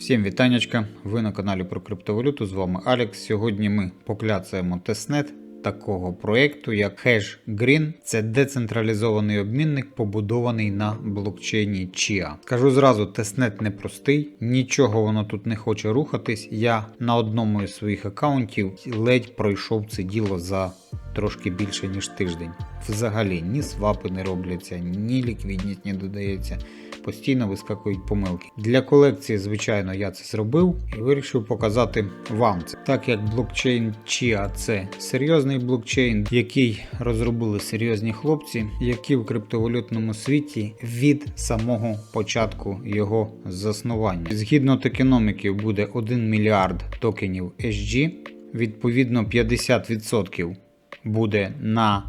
Всім вітаннячка! Ви на каналі про криптовалюту. З вами Алекс. Сьогодні ми покляцаємо тестнет такого проєкту, як Hash Green. Це децентралізований обмінник, побудований на блокчейні Chia. Скажу зразу, тестнет непростий, нічого воно тут не хоче рухатись. Я на одному із своїх аккаунтів ледь пройшов це діло за трошки більше ніж тиждень. Взагалі ні свапи не робляться, ні ліквідність не додається. Постійно вискакують помилки. Для колекції, звичайно, я це зробив і вирішив показати вам це. Так як блокчейн Chia це серйозний блокчейн, який розробили серйозні хлопці, які в криптовалютному світі від самого початку його заснування. Згідно токеноміків буде 1 мільярд токенів SG, відповідно 50% буде на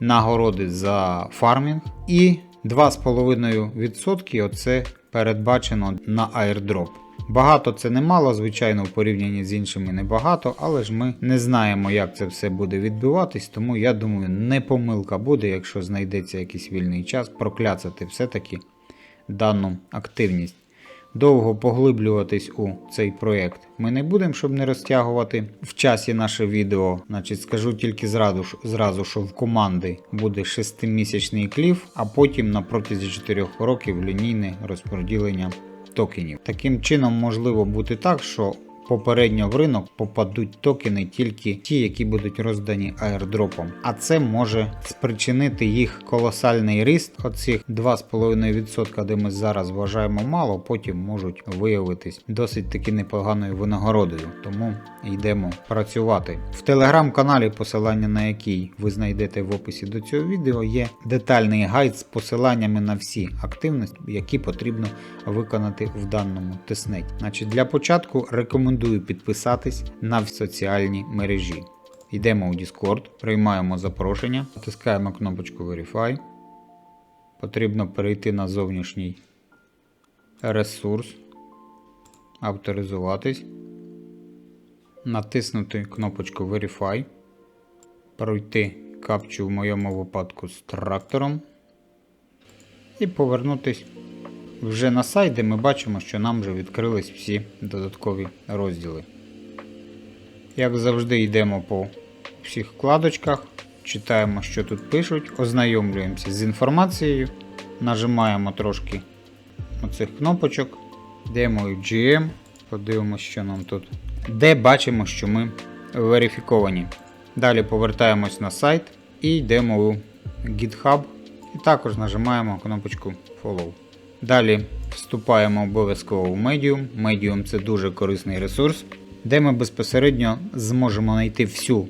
нагороди за фармінг і 2,5% оце передбачено на airdrop. Багато це немало, звичайно, в порівнянні з іншими небагато, але ж ми не знаємо, як це все буде відбуватись, тому я думаю, не помилка буде, якщо знайдеться якийсь вільний час, прокляцати все-таки дану активність. Довго поглиблюватись у цей проєкт ми не будемо, щоб не розтягувати в часі наше відео. Значить, скажу тільки зразу, зразу що в команди буде 6-місячний кліф, а потім на протязі 4 років лінійне розподілення токенів. Таким чином, можливо бути так, що попередньо в ринок попадуть токени тільки ті, які будуть роздані аірдропом. А це може спричинити їх колосальний ріст. Оцих 2,5%, де ми зараз вважаємо мало, потім можуть виявитись досить таки непоганою винагородою. Тому йдемо працювати. В телеграм-каналі, посилання на який ви знайдете в описі до цього відео, є детальний гайд з посиланнями на всі активності, які потрібно виконати в даному тестнеті. Значить, для початку рекомендую підписатись на соціальні мережі. Йдемо у Discord, приймаємо запрошення, натискаємо кнопочку Verify. Потрібно перейти на зовнішній ресурс, авторизуватись, натиснути кнопочку Verify, пройти капчу в моєму випадку з трактором і повернутись вже на сайт, де ми бачимо, що нам вже відкрились всі додаткові розділи. Як завжди, йдемо по всіх вкладочках, читаємо, що тут пишуть, ознайомлюємося з інформацією, нажимаємо трошки оцих кнопочок, йдемо в GM, подивимося, що нам тут. Де бачимо, що ми верифіковані. Далі повертаємось на сайт і йдемо у GitHub і також нажимаємо кнопочку Follow. Далі вступаємо обов'язково в Medium. Medium це дуже корисний ресурс, де ми безпосередньо зможемо знайти всю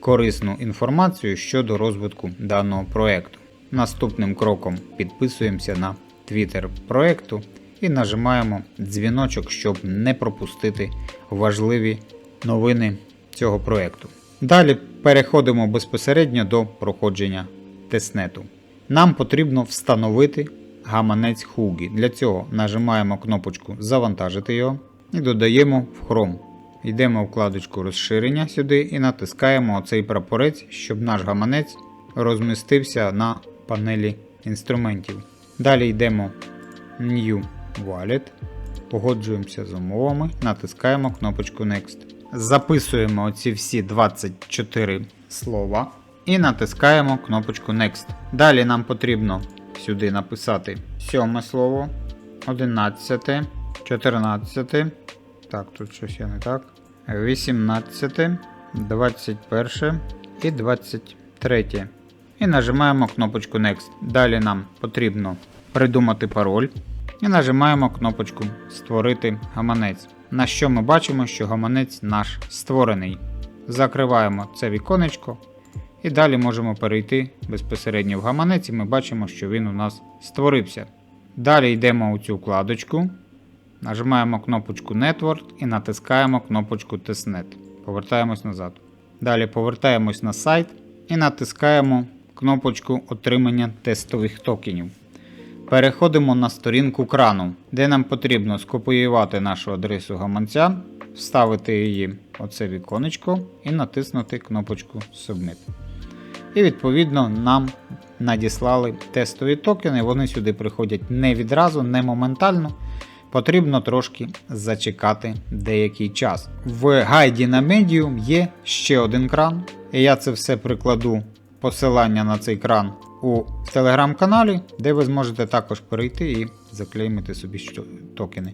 корисну інформацію щодо розвитку даного проєкту. Наступним кроком підписуємося на Twitter проєкту і нажимаємо дзвіночок, щоб не пропустити важливі новини цього проєкту. Далі переходимо безпосередньо до проходження тестнету. Нам потрібно встановити гаманець Хугі. Для цього нажимаємо кнопочку Завантажити його і додаємо в Chrome. Йдемо в вкладочку розширення сюди і натискаємо оцей прапорець, щоб наш гаманець розмістився на панелі інструментів. Далі йдемо New Wallet, погоджуємося з умовами, натискаємо кнопочку Next. Записуємо оці всі 24 слова і натискаємо кнопочку Next. Далі нам потрібно сюди написати сьоме слово, 11, 14. Так, тут щось є не так. 18, 21 і 23. І нажимаємо кнопочку Next. Далі нам потрібно придумати пароль. І нажимаємо кнопочку Створити гаманець. На що ми бачимо, що гаманець наш створений. Закриваємо це віконечко. І далі можемо перейти безпосередньо в гаманець і ми бачимо, що він у нас створився. Далі йдемо у цю вкладочку, нажимаємо кнопочку Network і натискаємо кнопочку Testnet. Повертаємось назад. Далі повертаємось на сайт і натискаємо кнопочку Отримання тестових токенів. Переходимо на сторінку крану, де нам потрібно скопіювати нашу адресу гаманця, вставити її оце віконечко і натиснути кнопочку Submit. І відповідно нам надіслали тестові токени. Вони сюди приходять не відразу, не моментально. потрібно трошки зачекати деякий час. В гайді на Medium є ще один кран, і я це все прикладу посилання на цей кран у телеграм-каналі, де ви зможете також перейти і заклеймити собі токени.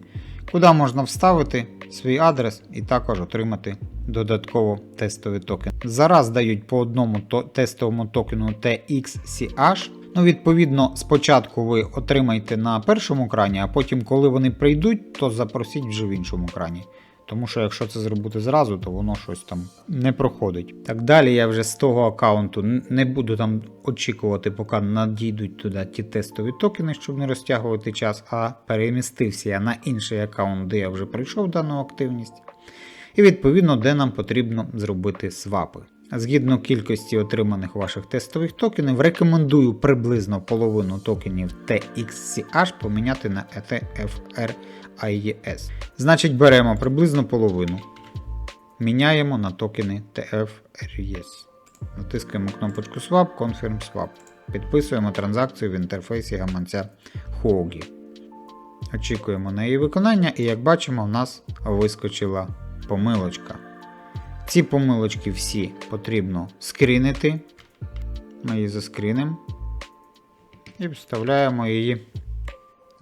Куди можна вставити свій адрес і також отримати додатково тестові токен. Зараз дають по одному то- тестовому токену TXCH. Ну, відповідно, спочатку ви отримаєте на першому крані, а потім, коли вони прийдуть, то запросіть вже в іншому крані. Тому що якщо це зробити зразу, то воно щось там не проходить. Так далі я вже з того аккаунту не буду там очікувати, поки надійдуть туди ті тестові токени, щоб не розтягувати час, а перемістився я на інший аккаунт, де я вже пройшов дану активність. І відповідно, де нам потрібно зробити свапи. Згідно кількості отриманих ваших тестових токенів, рекомендую приблизно половину токенів TXCH поміняти на ETFR IES. Значить, беремо приблизно половину. Міняємо на токени TFRES. Натискаємо кнопочку Swap, Confirm Swap. Підписуємо транзакцію в інтерфейсі гаманця Huogi. Очікуємо на її виконання, і як бачимо, в нас вискочила помилочка. Ці помилочки всі потрібно скрінити. Ми її заскрінимо і вставляємо її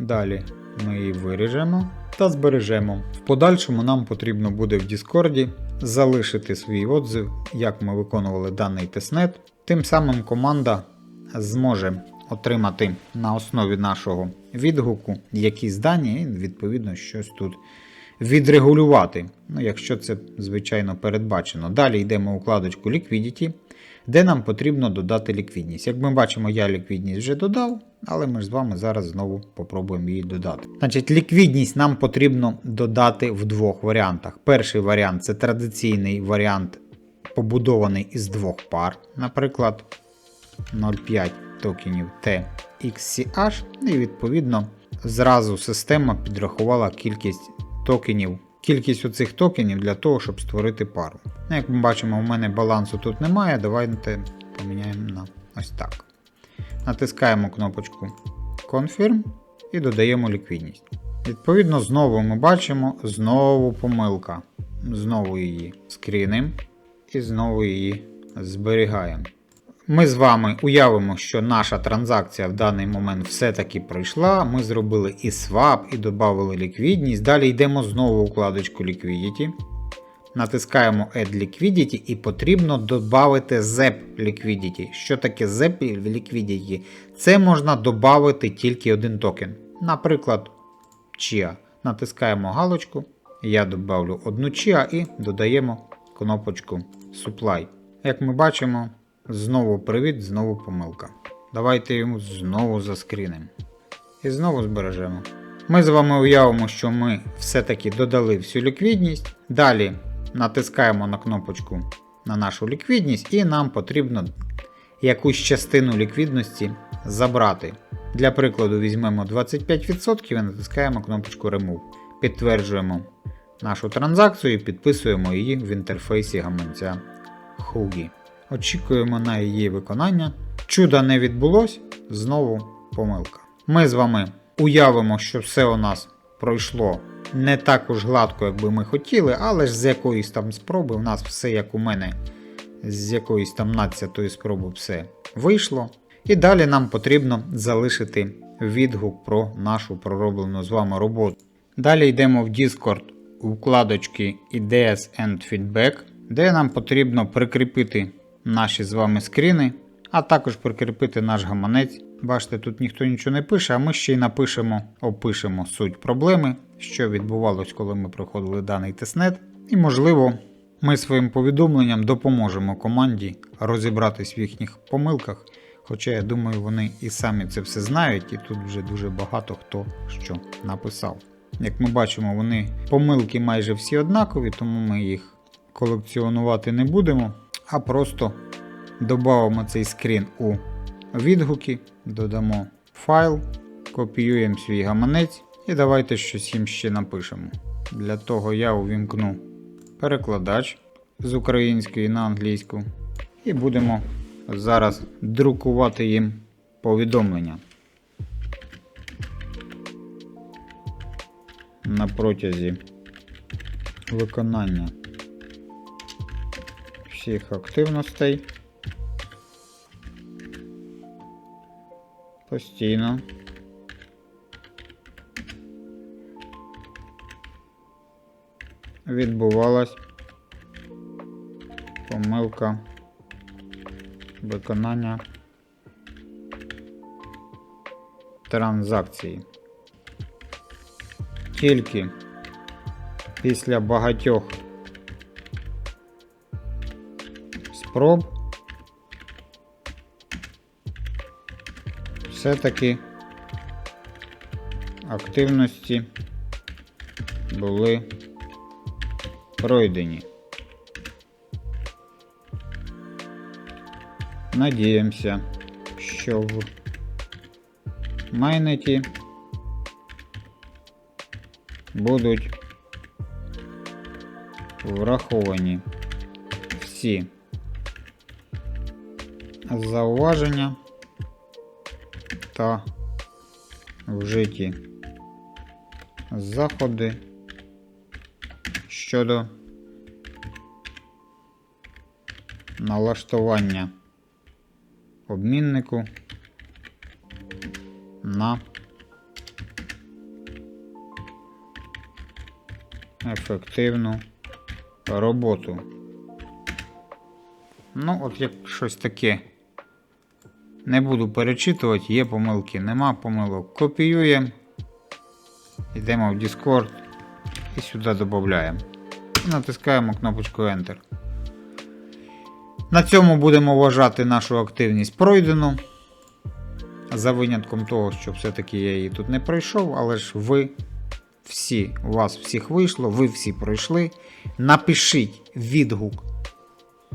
Далі ми її виріжемо та збережемо. В подальшому нам потрібно буде в Discord залишити свій отзив, як ми виконували даний тестнет. Тим самим команда зможе отримати на основі нашого відгуку якісь дані і відповідно щось тут відрегулювати. Ну, якщо це, звичайно, передбачено. Далі йдемо у вкладочку Liquidity, де нам потрібно додати ліквідність. Як ми бачимо, я ліквідність вже додав, але ми ж з вами зараз знову попробуємо її додати. Значить, ліквідність нам потрібно додати в двох варіантах. Перший варіант це традиційний варіант, побудований із двох пар, наприклад, 0,5 токенів TXCH, і відповідно зразу система підрахувала кількість токенів. Кількість оцих токенів для того, щоб створити пару. Ну, як ми бачимо, у мене балансу тут немає. Давайте поміняємо на ось так. Натискаємо кнопочку Confirm і додаємо ліквідність. Відповідно, знову ми бачимо знову помилка. Знову її скрінимо і знову її зберігаємо. Ми з вами уявимо, що наша транзакція в даний момент все-таки пройшла. Ми зробили і swap, і додали ліквідність. Далі йдемо знову у вкладочку Liquidity. Натискаємо Add Liquidity і потрібно додати ZEP Liquidity. Що таке ZEP Liquidity? Це можна додати тільки один токен. Наприклад, Chia. Натискаємо галочку. Я додавлю одну Chia і додаємо кнопочку Supply. Як ми бачимо, знову привіт, знову помилка. Давайте йому знову заскрінимо. І знову збережемо. Ми з вами уявимо, що ми все-таки додали всю ліквідність. Далі натискаємо на кнопочку на нашу ліквідність, і нам потрібно якусь частину ліквідності забрати. Для прикладу, візьмемо 25% і натискаємо кнопочку Remove. Підтверджуємо нашу транзакцію і підписуємо її в інтерфейсі гаманця Hugi. Очікуємо на її виконання. Чуда не відбулось, знову помилка. Ми з вами уявимо, що все у нас пройшло не так уж гладко, як би ми хотіли, але ж з якоїсь там спроби, у нас все як у мене, з якоїсь там 12-ї спроби все вийшло. І далі нам потрібно залишити відгук про нашу пророблену з вами роботу. Далі йдемо в Discord у вкладочки Ideas and Feedback, де нам потрібно прикріпити наші з вами скріни, а також прикріпити наш гаманець. Бачите, тут ніхто нічого не пише, а ми ще й напишемо, опишемо суть проблеми, що відбувалось, коли ми проходили даний тестнет. І, можливо, ми своїм повідомленням допоможемо команді розібратись в їхніх помилках. Хоча я думаю, вони і самі це все знають, і тут вже дуже багато хто що написав. Як ми бачимо, вони помилки майже всі однакові, тому ми їх колекціонувати не будемо, а просто додамо цей скрін у відгуки, додамо файл, копіюємо свій гаманець і давайте щось їм ще напишемо. Для того я увімкну перекладач з української на англійську і будемо зараз друкувати їм повідомлення. на протязі виконання всіх активностей постійно відбувалась помилка виконання транзакції. Тільки після багатьох спроб все-таки активності були пройдені. Надіємося, що в майнеті будуть враховані всі зауваження та вжиті заходи щодо налаштування обміннику на ефективну роботу. Ну, от як щось таке. Не буду перечитувати, є помилки, нема помилок. Копіюємо. Йдемо в Discord і сюди додаємо. Натискаємо кнопочку Enter. На цьому будемо вважати нашу активність пройдену. За винятком того, що все-таки я її тут не пройшов, але ж ви всі, у вас всіх вийшло, ви всі пройшли. Напишіть відгук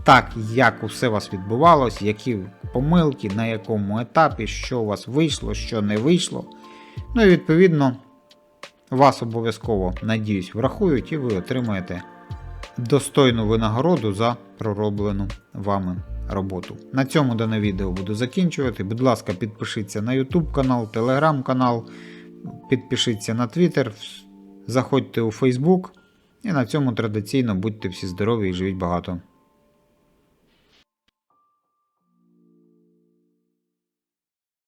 так, як усе у вас відбувалось, які помилки, на якому етапі, що у вас вийшло, що не вийшло. Ну і відповідно, вас обов'язково, надіюсь, врахують і ви отримаєте достойну винагороду за пророблену вами роботу. На цьому дане відео буду закінчувати. Будь ласка, підпишіться на YouTube канал, Telegram канал, підпишіться на Twitter, заходьте у Facebook. І на цьому традиційно будьте всі здорові і живіть багато.